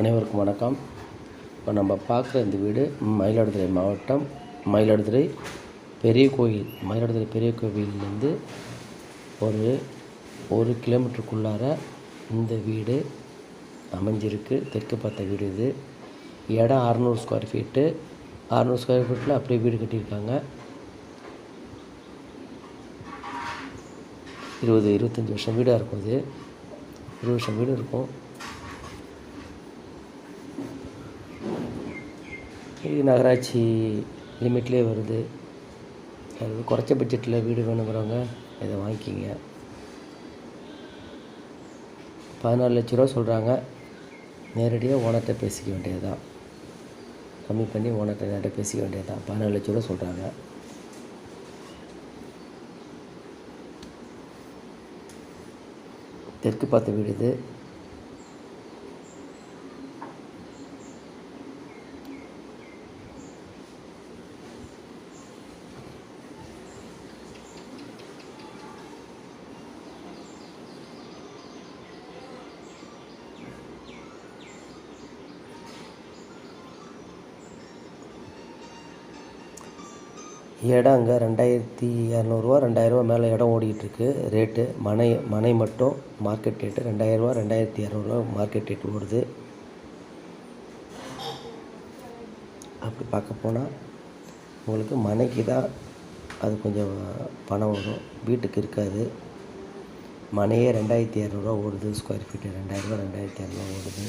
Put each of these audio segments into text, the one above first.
அனைவருக்கும் வணக்கம். இப்போ நம்ம பார்க்குற இந்த வீடு மயிலாடுதுறை மாவட்டம். மயிலாடுதுறை பெரிய கோயில். மயிலாடுதுறை பெரிய கோவிலேருந்து ஒரு ஒரு கிலோமீட்டருக்குள்ளார இந்த வீடு அமைஞ்சிருக்கு. தெற்கு பார்த்த வீடு இது. இடம் அறநூறு ஸ்கொயர் ஃபீட்டு அறநூறு ஸ்கொயர் ஃபீட்டில் அப்படியே வீடு கட்டியிருக்காங்க. இருபது இருபத்தஞ்சி வருஷம் வீடாக இருக்கும் இது. இருபது வருஷம் வீடு இருக்கும். இது நகராட்சி லிமிட்லேயே வருது. அது குறைச்ச பட்ஜெட்டில் வீடு வேணுங்கிறவங்க இதை வாங்கிக்கிங்க. பதினாலு லட்ச ரூபா சொல்கிறாங்க நேரடியாக ஓனத்தை பேசிக்க வேண்டியது தான் கம்மி பண்ணி ஓனத்தை நேரடியாக பேசிக்க வேண்டியது தான் பதினாலு லட்ச ரூபா சொல்கிறாங்க தெற்கு பார்த்த வீடு இது. இடம் அங்கே ரெண்டாயிரத்தி இரநூறுவா ரெண்டாயிரரூவா மேலே இடம் ஓடிட்டுருக்கு ரேட்டு மனை மனை மட்டும் மார்க்கெட் ரேட்டு ரெண்டாயிரரூவா ரெண்டாயிரத்தி இரநூறுவா மார்க்கெட் ரேட் ஓடுது. அப்படி பார்க்க போனால் உங்களுக்கு மனைக்கு தான் அது கொஞ்சம் பணம் வரும். வீட்டுக்கு இருக்காது. மனையே ரெண்டாயிரத்தி இரநூறுவா ஓடுது. ஸ்கொயர் ஃபீட்டு ரெண்டாயிரரூவா ரெண்டாயிரத்தி இரநூறுவா ஓடுது.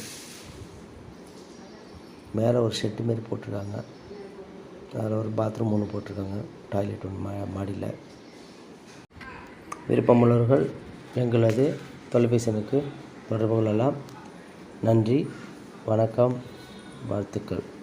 மேலே ஒரு ஷெட்டு மாரி போட்டிருக்காங்க. அதில் ஒரு பாத்ரூம் ஒன்று போட்டிருக்காங்க. டாய்லெட் ஒன்று மா மாடியில். விருப்பமுள்ளவர்கள் எங்களது தொலைபேசனுக்கு தொடர்பு கொள்ளலாம். நன்றி வணக்கம் வாழ்த்துக்கள்.